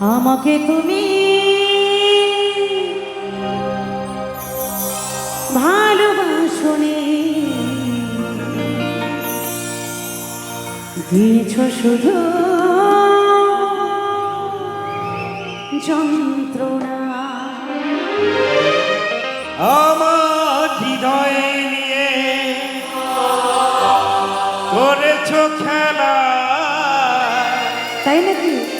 আমাকে তুমি ভালোবাসনে দিয়েছ শুধু যন্ত্রণা। আমার হৃদয়ে নিয়ে করেছ খেলা। তাই নাকি?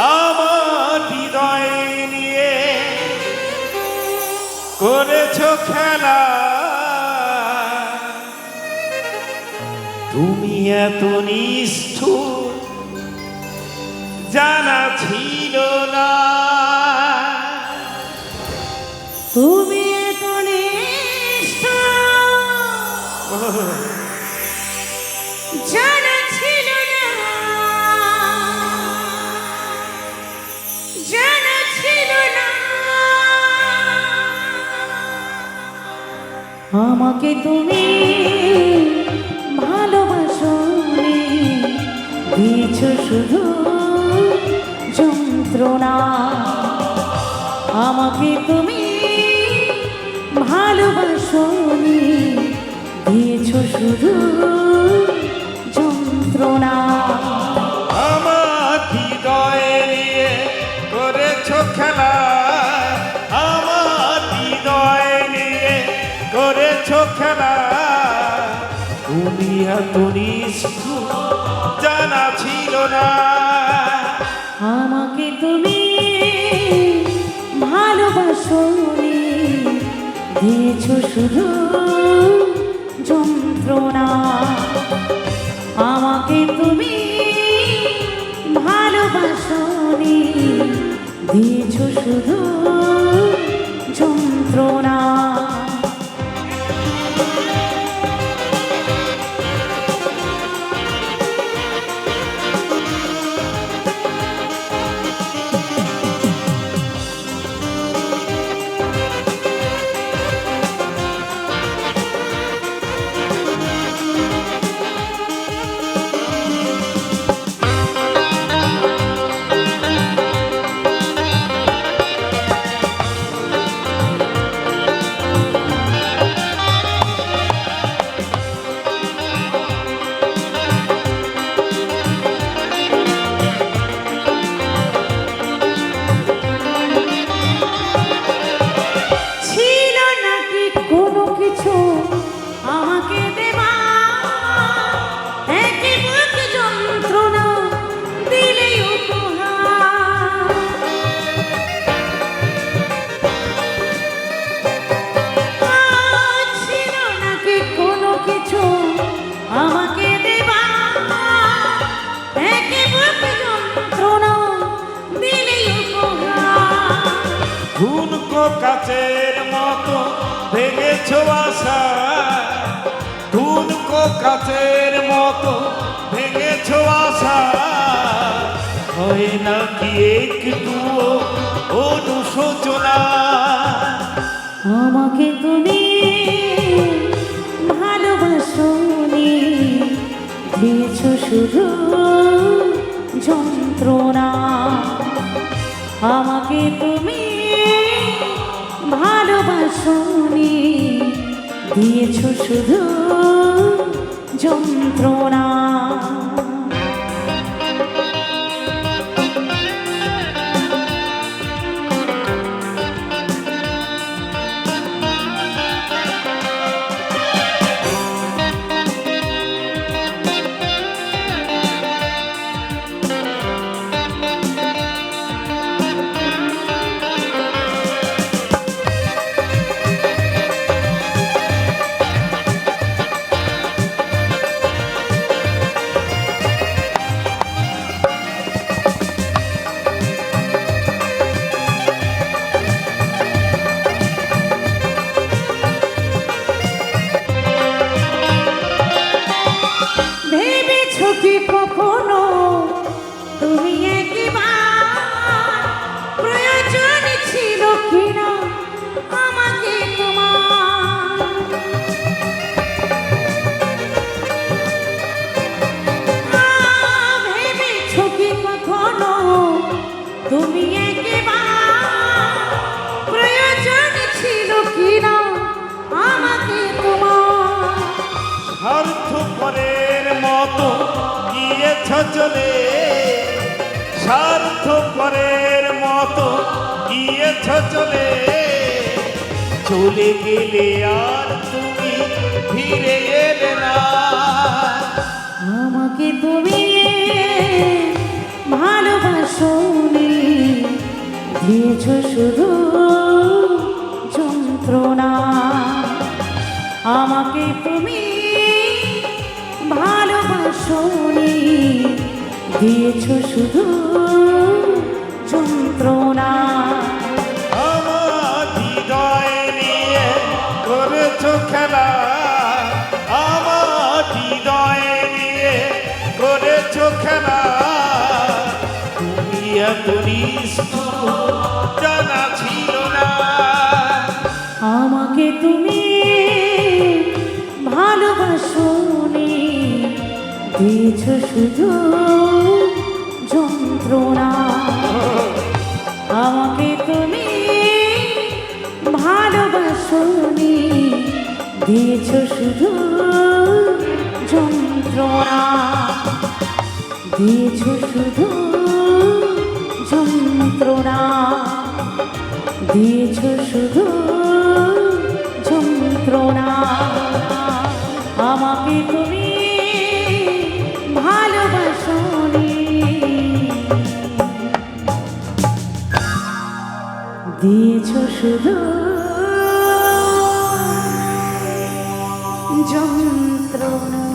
আমার হৃদয় নিয়ে করেছ খেলা। তুমি এত নিষ্ঠুর জানা ছিল না। তুমি এত নিষ্ঠুর জানা আমাকে তুমি ভালোবাসনি দিয়েছ শুধু যন্ত্রণা। আমাকে তুমি ভালোবাসনি দিয়েছ শুধু যন্ত্রণা। আমার হৃদয়ে নিয়ে করেছ খেলা। নিষ্ঠুর, জানা ছিল না। আমাকে তুমি ভালোবাসনি দিয়েছ শুধু যন্ত্রণা। আমাকে তুমি ভালোবাসনি দিয়েছ শুধু যন্ত্রণা। ভেঙেছ আশা। ধুনকো কাচের মতো ভেঙেছ আশা। হয় নাকি একটুও অনুশোচনা? আমাকে তুমি ভালোবাসনি দিয়েছ শুধু যন্ত্রণা। আমাকে তুমি ভালোবাসনি দিয়েছ শুধু যন্ত্রণা। স্বার্থপরের মতো গিয়েছ চলে। স্বার্থপরের মতো গিয়েছ চলে। চলে গেলে আর তুমি ফিরে এলে না। আমাকে তুমি দিয়েছ শুধু যন্ত্রণা। আমাকে তুমি ভালোবাসনি দিয়েছ শুধু যন্ত্রণা। আমার খেলা। আমার হৃদয় নিয়ে করেছ খেলা। আমাকে তুমি ভালোবাসনি দিয়েছ শুধু যন্ত্রণা। আমাকে তুমি ভালোবাসনি দিয়েছ শুধু যন্ত্রণা। দিয়েছ শুধু যন্ত্রণা। দিয়েছ শুধু যন্ত্রণা। আমাকে তুমি ভালোবাসনি দিয়েছ শুধু যন্ত্রণা।